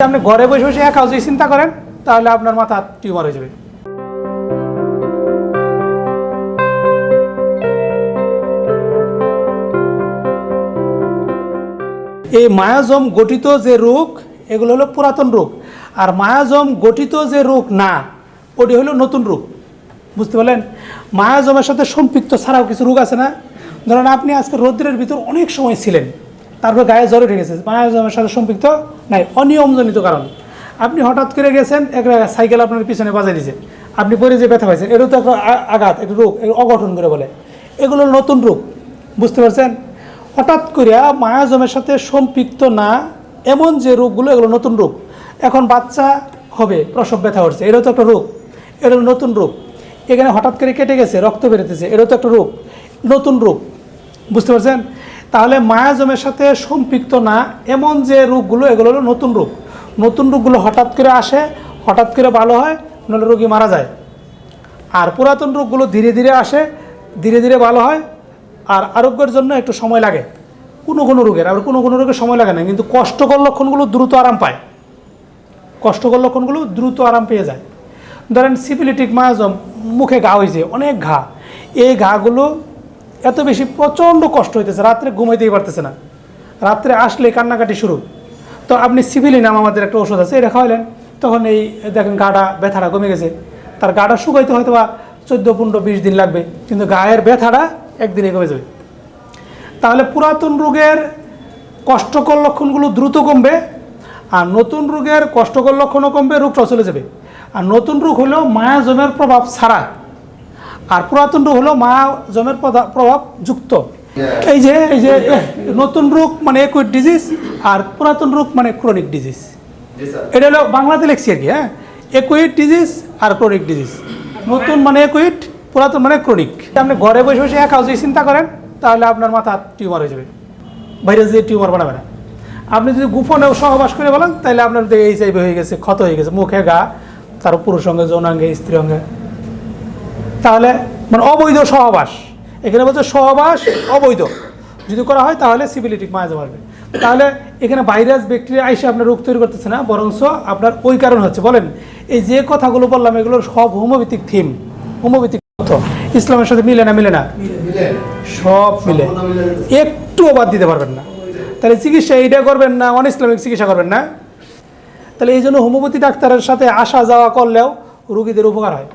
আপনি ঘরে বসে বসে একা যদি চিন্তা করেন, তাহলে আপনার মাথা টিউমার হয়ে যাবে। এই মায়াজম গঠিত যে রোগ, এগুলো হলো পুরাতন রোগ। আর মায়াজম গঠিত যে রোগ না, ওটি হলো নতুন রোগ। বুঝতে পারলেন? মায়াজমের সাথে সম্পৃক্ত ছাড়াও কিছু রোগ আছে না? ধরেন আপনি আজকে রৌদ্রের ভিতর অনেক সময় ছিলেন। তারপর গায়ে জ্বর গেছে। মায়াজমের সাথে সম্পৃক্ত নাই। অনিয়মজনিত কারণ। আপনি হঠাৎ করে গেছেন একটা সাইকেল আপনার পিছনে বাজাই দিয়েছে আপনি পরে যে ব্যথা পাইছেন এটাও তো একটা আঘাত, একটা রোগ অগঠন করে বলে। এগুলো নতুন রোগ, বুঝতে পারছেন? হঠাৎ করিয়া মায়াজমের সাথে সম্পৃক্ত না, এমন যে রোগগুলো, এগুলো নতুন রোগ। এখন বাচ্চা হবে, প্রসব ব্যথা হচ্ছে, এটাও তো একটা রোগ। এটা নতুন রোগ। এখানে হঠাৎ করে কেটে গেছে, রক্ত বেরোতেছে, এটাও তো একটা রোগ। নতুন রোগ, বুঝতে পারছেন? তাহলে মায়াজমের সাথে সম্পৃক্ত না, এমন যে রোগগুলো, এগুলো হলো নতুন রোগ। নতুন রোগগুলো হঠাৎ করে আসে, হঠাৎ করে ভালো হয়, নাহলে রোগী মারা যায়। আর পুরাতন রোগগুলো ধীরে ধীরে আসে, ধীরে ধীরে ভালো হয়, আর আরোগ্যের জন্য একটু সময় লাগে। কোনো কোনো রোগের আর কোনো কোনো রোগের সময় লাগে না, কিন্তু কষ্টকর লক্ষণগুলো দ্রুত আরাম পায়। কষ্টকর লক্ষণগুলো দ্রুত আরাম পেয়ে যায়। ধরেন সিপিলিটিক মায়াজম, মুখে ঘা হয়েছে অনেক ঘা। এই ঘাগুলো এত বেশি প্রচণ্ড কষ্ট হইতেছে, রাত্রে ঘুমাইতেই পারতেছে না। রাত্রে আসলে কান্নাকাটি শুরু। তো আপনি সিভিলি নাম আমাদের একটা ওষুধ আছে, এটা খাওয়াইলেন। তখন এই দেখেন গাটা ব্যথাটা কমে গেছে। তার গাটা শুকাইতে হয়তো বা চোদ্দ, পনেরো, বিশ দিন লাগবে, কিন্তু গায়ের ব্যথাটা একদিনে কমে যাবে। তাহলে পুরাতন রোগের কষ্টকর লক্ষণগুলো দ্রুত কমবে, আর নতুন রোগের কষ্টকর লক্ষণও কমবে, রোগটাও চলে যাবে। আর নতুন রোগ হলেও মায়াজমের প্রভাব ছাড়া আর পুরাতন রোগ হলো মায়াজমের প্রধা- প্রভাব যুক্ত। এই যে এই যে নতুন রোগ মানে একুইট ডিজিজ আর পুরাতন রোগ মানে ক্রনিক ডিজিজ এটা হলো বাংলাতে লিখছি আর কি হ্যাঁ? একুইট ডিজিজ আর ক্রনিক ডিজিজ নতুন মানে একুইট পুরাতন মানে ক্রনিক আপনি ঘরে বসে বসে একা যদি চিন্তা করেন তাহলে আপনার মাথা টিউমার হয়ে যাবে। ভাইরাস দিয়ে টিউমার বানাবে না। আপনি যদি গোপনে সহবাস করে বলেন তাহলে আপনার এই চাইবে হয়ে গেছে ক্ষত হয়ে গেছে মুখে গা তার পুরুষ অঙ্গে যৌনাঙ্গে স্ত্রী অঙ্গে তাহলে মানে অবৈধ সহবাস। এখানে বলছে সহবাস অবৈধ। যদি করা হয় তাহলে সিভিলিটিক মায়া মারবে তাহলে এখানে ভাইরাস ব্যাকটেরিয়া আইসে আপনার রোগ তৈরি করতেছে না বরঞ্চ আপনার ওই কারণ হচ্ছে। বলেন এই যে কথাগুলো বললাম এগুলো সব হোমোভিত্তিক থিম। হোমোভিত্তিক তথ্য ইসলামের সাথে মিলে না মিলে না? সব মিলে। একটুও বাদ দিতে পারবেন না। তাহলে চিকিৎসা এইটা করবেন না অন ইসলামিক চিকিৎসা করবেন না? তাহলে এই জন্য হোমিওপ্যাথি ডাক্তারের সাথে আসা যাওয়া করলেও রুগীদের উপকার হয়।